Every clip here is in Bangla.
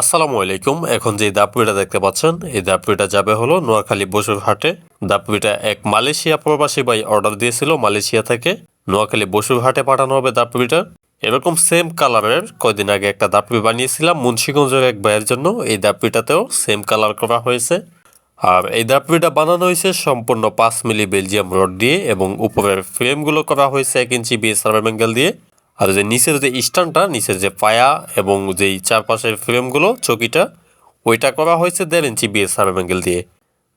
আসসালামু আলাইকুম। এখন যে দাপুরিটা দেখতে পাচ্ছেন, এই দাপুরিটা যাবে হলো নোয়াখালী বসুর হাটে দাপুরিটা এক মালয়েশিয়া প্রবাসী ভাই অর্ডার দিয়েছিল মালয়েশিয়া থেকে। নোয়াখালী বসুর হাটে পাঠানো হবে দাপুরিটা এরকম সেম কালারের কয়দিন আগে একটা দাপুরি বানিয়েছিলাম মুন্সিগঞ্জের এক ভাইয়ের জন্য। এই দাপুরিটাতেও সেম কালার করা হয়েছে। আর এই দাপুরিটা বানানো হয়েছে সম্পূর্ণ পাঁচ মিলি বেলজিয়াম রড দিয়ে এবং উপরের ফ্রেমগুলো করা হয়েছে এক ইঞ্চি বিএস অ্যাঙ্গেল দিয়ে। আর যে নিচের যে স্ট্যান্ডটা, নিচের যে পায়া এবং যেই চারপাশের ফ্রেমগুলো, চকিটা, ওইটা করা হয়েছে দেড় ইঞ্চি বিএস অ্যাঙ্গেল দিয়ে।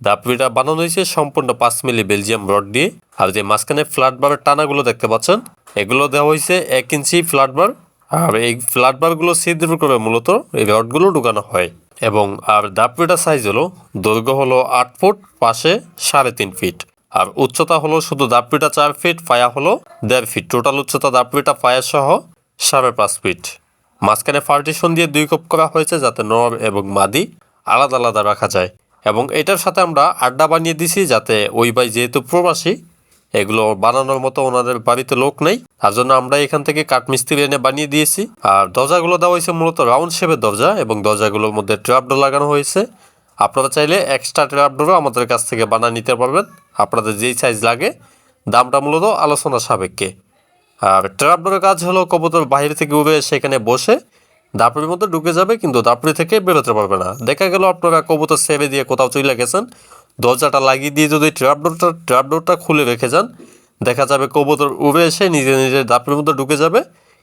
দাপুরিটা বানানো হয়েছে সম্পূর্ণ পাঁচ মিলি বেলজিয়াম রড দিয়ে। আর যে মাঝখানে ফ্ল্যাট বারের টানাগুলো দেখতে পাচ্ছেন, এগুলো দেওয়া হয়েছে এক ইঞ্চি ফ্ল্যাট বার আর এই ফ্ল্যাট বারগুলো ছিদ্র করে মূলত এই রডগুলো ঢুকানো হয়। এবং, আর দাপুরিটা সাইজ হলো, দৈর্ঘ্য হলো আট ফুট, পাশে সাড়ে তিন ফিট আর উচ্চতা হলো শুধু দাপুরিটা চার ফিট, পায়া হলো দেড় ফিট। টোটাল উচ্চতা দাপুরিটা পায়া সহ সাড়ে পাঁচ ফিট। মাঝখানে পার্টিশন দিয়ে দুই কোপ করা হয়েছে যাতে নর এবং মাদি আলাদা আলাদা রাখা যায়। এবং এটার সাথে আমরা আড্ডা বানিয়ে দিছি যাতে ওই ভাই যেহেতু প্রবাসী, এগুলো বানানোর মতো ওনাদের বাড়িতে লোক নেই, তার জন্য আমরা এখান থেকে কাঠমিস্ত্রি এনে বানিয়ে দিয়েছি। আর দরজাগুলো দেওয়া হয়েছে মূলত রাউন্ড শেপের দরজা এবং দরজাগুলোর মধ্যে ট্র্যাপডোর লাগানো হয়েছে। আপনারা চাইলে এক্সট্রা ট্র্যাপডোরও আমাদের কাছ থেকে বানিয়ে নিতে পারবেন। আপনাদের যেই সাইজ লাগে, দামটা মূলত আলোচনা সাপেক্ষে। আর ট্র্যাপডোরের কাজ হলো কবুতর বাইরে থেকে উড়ে সেখানে বসে, দাপড়ির মধ্যে ঢুকে যাবে কিন্তু দাপড়ি থেকে বেরোতে পারবে না। দেখা গেল আপনারা কবুতর ছেড়ে দিয়ে কোথাও চলে গেছেন, দরজাটা লাগিয়ে দিয়ে যদি ট্র্যাপডোরটা ট্র্যাপডোরটা খুলে রেখে যান, দেখা যাবে কবুতর উড়ে এসে নিজে নিজে দাপড়ির মধ্যে ঢুকে যাবে,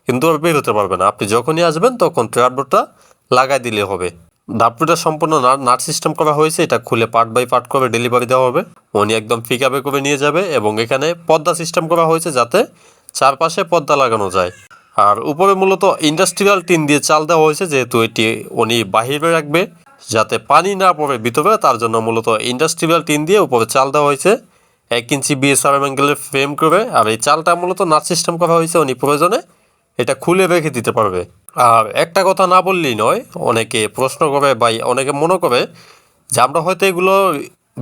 কিন্তু আর বেরোতে পারবে না। আপনি যখনই আসবেন তখন ট্র্যাপডোরটা লাগাই দিলে হবে। দাপড়িটা সম্পূর্ণ নাট সিস্টেম করা হয়েছে, এটা খুলে পার্ট বাই পার্ট করে ডেলিভারি দেওয়া হবে। উনি একদম পিক আপে করে নিয়ে যাবে এবং এখানে পর্দা সিস্টেম করা হয়েছে যাতে চারপাশে পর্দা লাগানো যায়। আর উপরে মূলত ইন্ডাস্ট্রিয়াল টিন দিয়ে চাল দেওয়া হয়েছে, যেহেতু এটি উনি বাহিরে রাখবে, যাতে পানি না পড়ে ভিতরে, তার জন্য মূলত ইন্ডাস্ট্রিয়াল টিন দিয়ে উপরে চাল দেওয়া হয়েছে। এক ইঞ্চি বিএসআর অ্যাঙ্গেলের ফ্রেম করে, আর এই চালটা মূলত নাট সিস্টেম করা হয়েছে, উনি প্রয়োজনে এটা খুলে রেখে দিতে পারবে। আর একটা কথা না বললেই নয়, অনেকে প্রশ্ন করে বা অনেকে মনে করে যে আমরা হয়তো এগুলো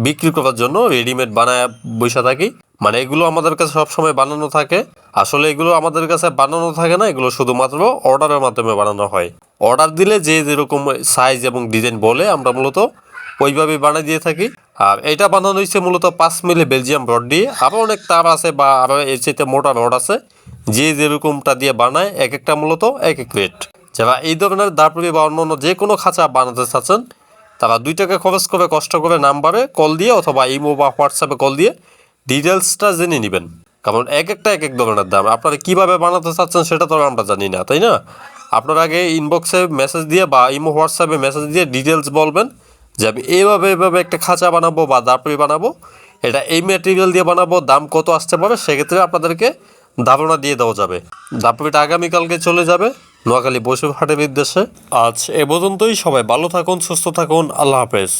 বিক্রি করার জন্য রেডিমেড বানায় বসে থাকি। মানে এগুলো আমাদের কাছে সবসময় বানানো থাকে। আসলে এগুলো আমাদের কাছে বানানো থাকে না, এগুলো শুধুমাত্র অর্ডারের মাধ্যমে বানানো হয়। অর্ডার দিলে যে যেরকম সাইজ এবং ডিজাইন বলে আমরা মূলত ওইভাবে বানিয়ে দিয়ে থাকি। আর এটা বানানো হয়েছে মূলত পাঁচ মিলি বেলজিয়াম রড দিয়ে। আরও অনেক তার আছে বা আরও এর চাইতে মোটা রড আছে। যে যেরকমটা দিয়ে বানায় এক একটা মূলত এক এক রেট। যারা এই ধরনের দাপুরি বা অন্য অন্য যে কোনো খাঁচা বানাতে চাচ্ছেন, তারা দুই টাকা খরচ করে কষ্ট করে নাম্বারে কল দিয়ে অথবা ইমো বা হোয়াটসঅ্যাপে কল দিয়ে ডিটেলসটা জেনে নেবেন। কারণ এক একটা এক এক ধরনের দাম। আপনারা কীভাবে বানাতে চাচ্ছেন সেটা তো আমরা জানি না, তাই না? আপনার আগে ইনবক্সে মেসেজ দিয়ে বা ইমো, হোয়াটসঅ্যাপে মেসেজ দিয়ে ডিটেলস বলবেন যে আমি এইভাবে এইভাবে একটা খাঁচা বানাবো বা দাপড়ি বানাবো। এটা এই ম্যাটেরিয়াল দিয়ে বানাবো, দাম কত আসতে পারে, সেক্ষেত্রে আপনাদেরকে ধারণা দিয়ে দেওয়া যাবে। দাপড়িটা আগামীকালকে চলে যাবে। নোয়াখালী বসুরহাটের হাটের উদ্দেশ্যে। আজ এ পর্যন্তই। সবাই ভালো থাকুন, সুস্থ থাকুন। আল্লাহ হাফেজ।